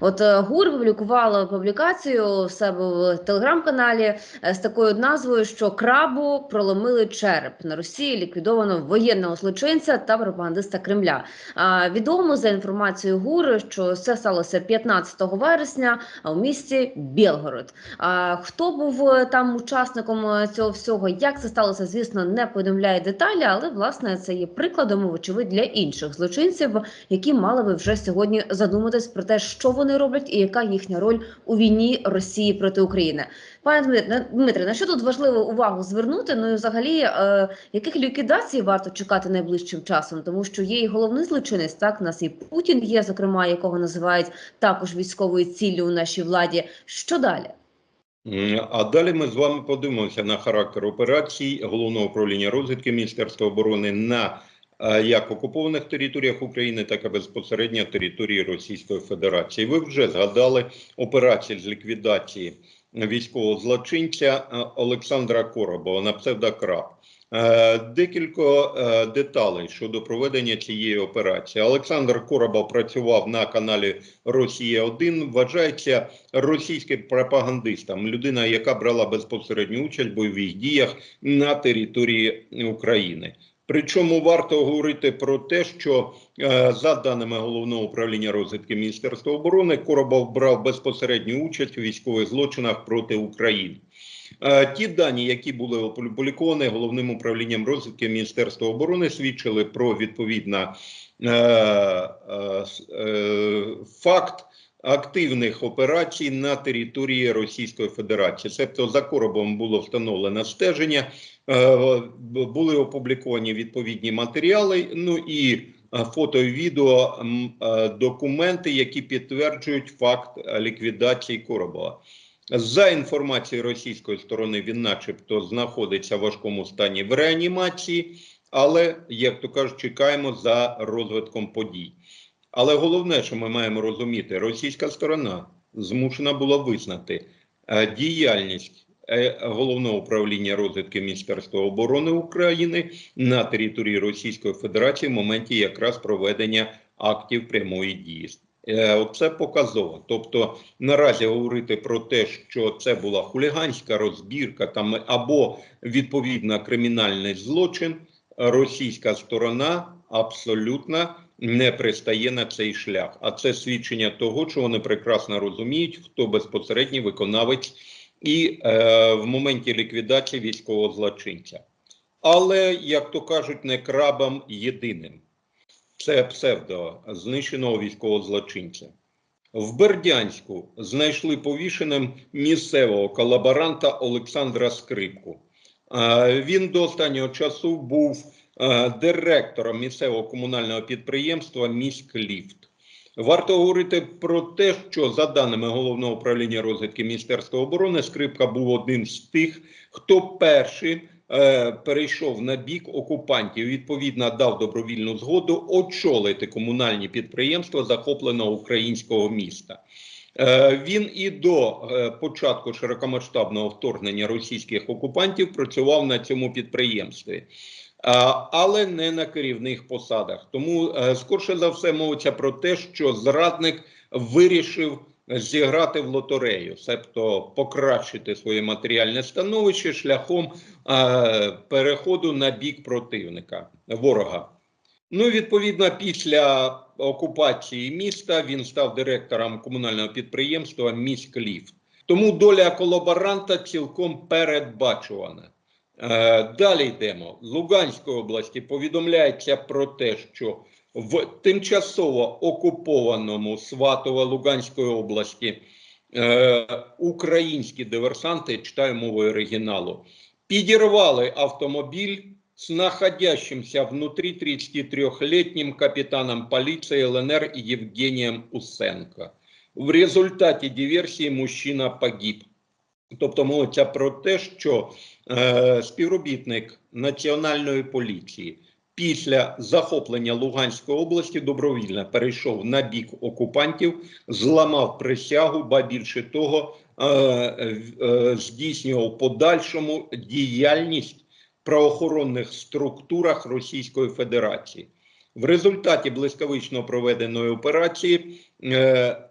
От е, ГУР публікувала публікацію в себе в телеграм-каналі е, з такою назвою, що крабу проломили череп на Росії. Ліквідовано воєнного злочинця та пропагандиста Кремля. А відомо за інформацією ГУР, що це сталося 15 вересня у місті Білгород. А хто був е, там учасником цього всього? Як це сталося? Звісно, не повідомляє деталі, але власне це є прикладом, вочевидь, для інших злочинців, які мали би вже сьогодні задуматись про те, що вони роблять і яка їхня роль у війні Росії проти України. Пане Дмитре, на що тут важливо увагу звернути? Ну і взагалі, е, яких ліквідацій варто чекати найближчим часом? Тому що є і головний злочинець, так нас і Путін є, зокрема, якого називають також військовою ціллю у нашій владі. Що далі? А далі ми з вами подивимося на характер операцій головного управління розвідки Міністерства оборони на як окупованих територіях України, так і безпосередньо території Російської Федерації. Ви вже згадали операції з ліквідації військового злочинця е, Олександра Коробова на псевдокраб. Е, Декілька е, деталей щодо проведення цієї операції. Олександр Коробов працював на каналі Росія 1 вважається російським пропагандистом, людина, яка брала безпосередню участь в бойових діях на території України. Причому варто говорити про те, що е, за даними головного управління розвідки Міністерства оборони, Коробов брав безпосередню участь у військових злочинах проти України. Е, Ті дані, які були опубліковані головним управлінням розвідки Міністерства оборони, свідчили про відповідно с- е, факт активних операцій на території Російської Федерації. Тобто за коробом було встановлено стеження, е, були опубліковані відповідні матеріали. Ну і е, фото і відео е, документи, які підтверджують факт ліквідації Коробова. За інформацією російської сторони, він, начебто, знаходиться в важкому стані в реанімації, але, як то кажуть, чекаємо за розвитком подій. Але головне, що ми маємо розуміти, російська сторона змушена була визнати е, діяльність е, головного управління розвідки Міністерства оборони України на території Російської Федерації в моменті якраз проведення актів прямої дії. Е, Оце показово. Тобто наразі говорити про те, що це була хуліганська розбірка там або відповідно кримінальний злочин, російська сторона абсолютно не пристає на цей шлях. А це свідчення того, що вони прекрасно розуміють, хто безпосередній виконавець і е, в моменті ліквідації військового злочинця. Але, як то кажуть, не крабам єдиним. Це псевдо знищеного військового злочинця. В Бердянську знайшли повішеним місцевого колаборанта Олександра Скрипку. Е, Він до останнього часу був директором місцевого комунального підприємства «Міськліфт». Варто говорити про те, що за даними головного управління розвідки Міністерства оборони, Скрипка був одним з тих, хто перший е, перейшов на бік окупантів. Відповідно, дав добровільну згоду очолити комунальні підприємства захопленого українського міста. Е, Він і до е, початку широкомасштабного вторгнення російських окупантів працював на цьому підприємстві, але не на керівних посадах. Тому е, скорше за все мовиться про те, що зрадник вирішив зіграти в лотерею, тобто покращити своє матеріальне становище шляхом е, переходу на бік противника ворога. Ну, відповідно, після окупації міста він став директором комунального підприємства «Міськліфт». Тому доля колаборанта цілком передбачувана. Е, далі йдемо. З Луганської області повідомляється про те, що в тимчасово окупованому Сватово Луганської області е, українські диверсанти, читаю мовою оригіналу, підірвали автомобіль с находящимся внутри 33-летним капитаном полиции ЛНР Евгением Усенко. В результаті диверсії мужчина погиб. Тобто мовиться про те, що е, співробітник Національної поліції після захоплення Луганської області добровільно перейшов на бік окупантів, зламав присягу, ба більше того, е, е, здійснював подальшому діяльність в правоохоронних структурах Російської Федерації. В результаті блискавично проведеної операції, е,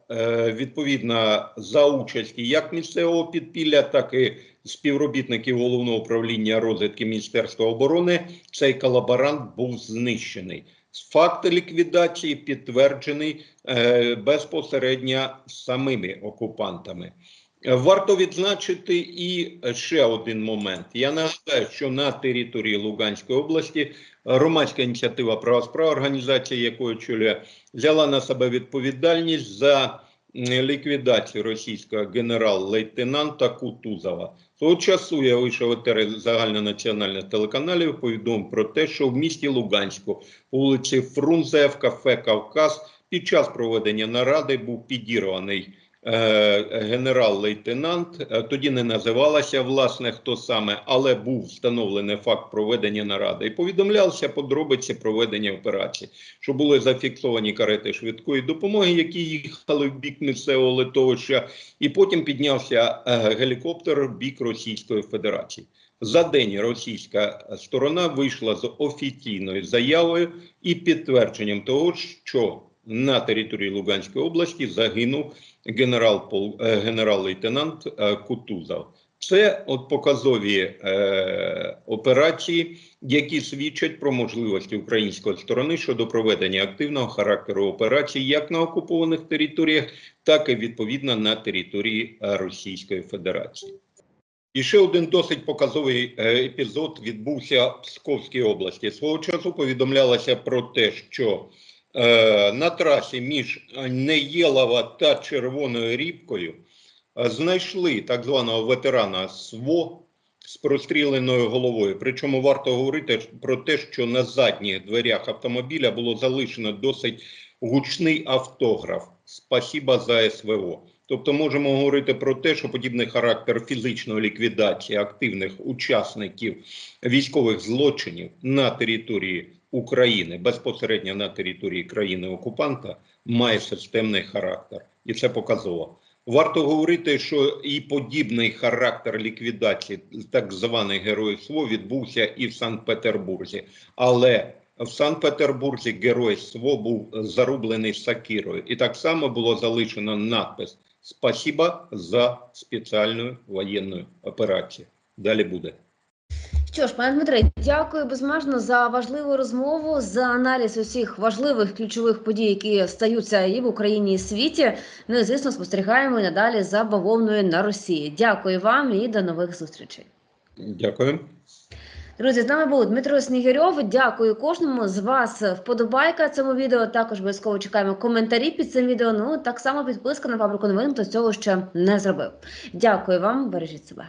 е, відповідно за участі як місцевого підпілля, так і співробітників головного управління розвідки Міністерства оборони, цей колаборант був знищений. Факт ліквідації підтверджений е, безпосередньо самими окупантами. Варто відзначити і ще один момент. Я нагадаю, що на території Луганської області громадська ініціатива права справ, організація якої очолює, взяла на себе відповідальність за ліквідацію російського генерал-лейтенанта Кутузова. Того часу я вийшов етери загальнонаціональних телеканалів, повідомив про те, що в місті Луганську, по вулиці Фрунзе, в кафе Кавказ, під час проведення наради був підірваний генерал-лейтенант. Е, Тоді не називалося власне хто саме, але був встановлений факт проведення наради. І повідомлялися подробиці проведення операції, що були зафіксовані карети швидкої допомоги, які їхали в бік місцевого литовища, і потім піднявся е, гелікоптер в бік Російської Федерації. За день російська сторона вийшла з офіційною заявою і підтвердженням того, що на території Луганської області загинув генерал е, генерал-лейтенант е, Кутузов. Це от показові е, операції, які свідчать про можливості української сторони щодо проведення активного характеру операцій як на окупованих територіях, так і відповідно на території е, Російської Федерації. І ще один досить показовий е, епізод відбувся в Псковській області. Свого часу повідомлялося про те, що на трасі між Неєлова та Червоною Рібкою е, знайшли так званого ветерана СВО з простріленою головою. Причому варто говорити про те, що на задніх дверях автомобіля було залишено досить гучний автограф. Спасіба за СВО. Тобто можемо говорити про те, що подібний характер фізичної ліквідації активних учасників військових злочинів на території України безпосередньо на території країни-окупанта має системний характер, і це показово. Варто говорити, що і подібний характер ліквідації так званих героїв СВО відбувся і в Санкт-Петербурзі, але в Санкт-Петербурзі герой СВО був зарублений сакірою, і так само було залишено надпис Спасіба за спеціальну воєнну операцію. Далі буде. Що ж, пане Дмитре, дякую безмежно за важливу розмову, за аналіз усіх важливих ключових подій, які стаються і в Україні, і в світі. Ну і звісно, спостерігаємо і надалі за бавовною на Росії. Дякую вам і до нових зустрічей. Дякую. Друзі, з нами був Дмитро Снігирьов. Дякую кожному з вас. Вподобайка цьому відео. Також обов'язково чекаємо коментарі під цим відео. Ну так само підписка на фабрику новин, хто цього ще не зробив. Дякую вам, бережіть себе.